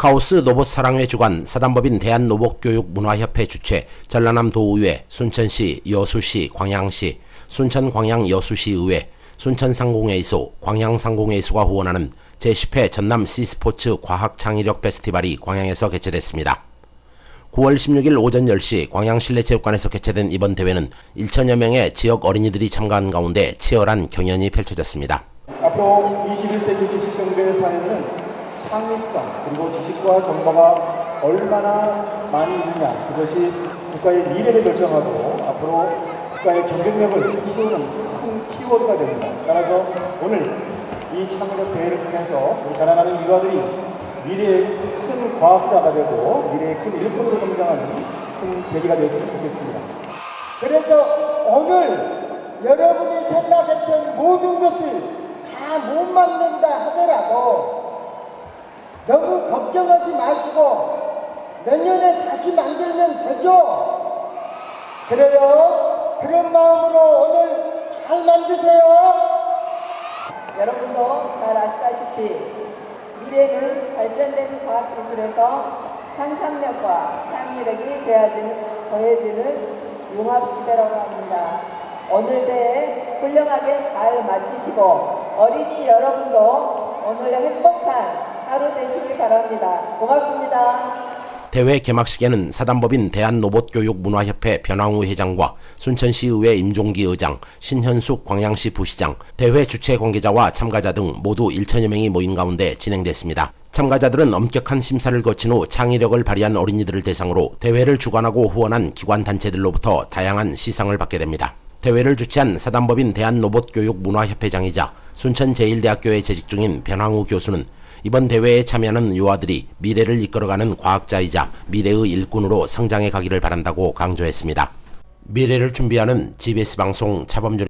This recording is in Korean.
카오스 로봇 사랑회 주관 사단법인 대한로봇교육문화협회 주최 전라남 도의회, 순천시, 여수시, 광양시, 순천 광양 여수시 의회, 순천 상공회의소, 광양 상공회의소가 후원하는 제10회 전남 C스포츠 과학 창의력 페스티벌이 광양에서 개최됐습니다. 9월 16일 오전 10시 광양 실내체육관에서 개최된 이번 대회는 1천여 명의 지역 어린이들이 참가한 가운데 치열한 경연이 펼쳐졌습니다. 앞으로 21세기 지식경제 사회는 창의성 그리고 지식과 정보가 얼마나 많이 있느냐 그것이 국가의 미래를 결정하고 앞으로 국가의 경쟁력을 키우는 큰 키워드가 됩니다. 따라서 오늘 이 창의력 대회를 통해서 우리 자라나는 유아들이 미래의 큰 과학자가 되고 미래의 큰 일꾼으로 성장하는 큰 계기가 되었으면 좋겠습니다. 그래서 오늘 여러분이 생각했던 모든 것을 다 못 만든다 하더라도 너무 걱정하지 마시고 내년에 다시 만들면 되죠? 그래요? 그런 마음으로 오늘 잘 만드세요. 여러분도 잘 아시다시피 미래는 발전된 과학기술에서 상상력과 창의력이 더해지는, 융합시대라고 합니다. 오늘 대회 훌륭하게 잘 마치시고 어린이 여러분도 오늘 행복한 하루 되시길 바랍니다. 고맙습니다. 대회 개막식에는 사단법인 대한로봇교육문화협회 변황우 회장과 순천시의회 임종기 의장, 신현숙 광양시 부시장, 대회 주최 관계자와 참가자 등 모두 1천여 명이 모인 가운데 진행됐습니다. 참가자들은 엄격한 심사를 거친 후 창의력을 발휘한 어린이들을 대상으로 대회를 주관하고 후원한 기관 단체들로부터 다양한 시상을 받게 됩니다. 대회를 주최한 사단법인 대한로봇교육문화협회장이자 순천제일대학교에 재직 중인 변황우 교수는 이번 대회에 참여하는 유아들이 미래를 이끌어가는 과학자이자 미래의 일꾼으로 성장해 가기를 바란다고 강조했습니다. 미래를 준비하는 GBS 방송 차범준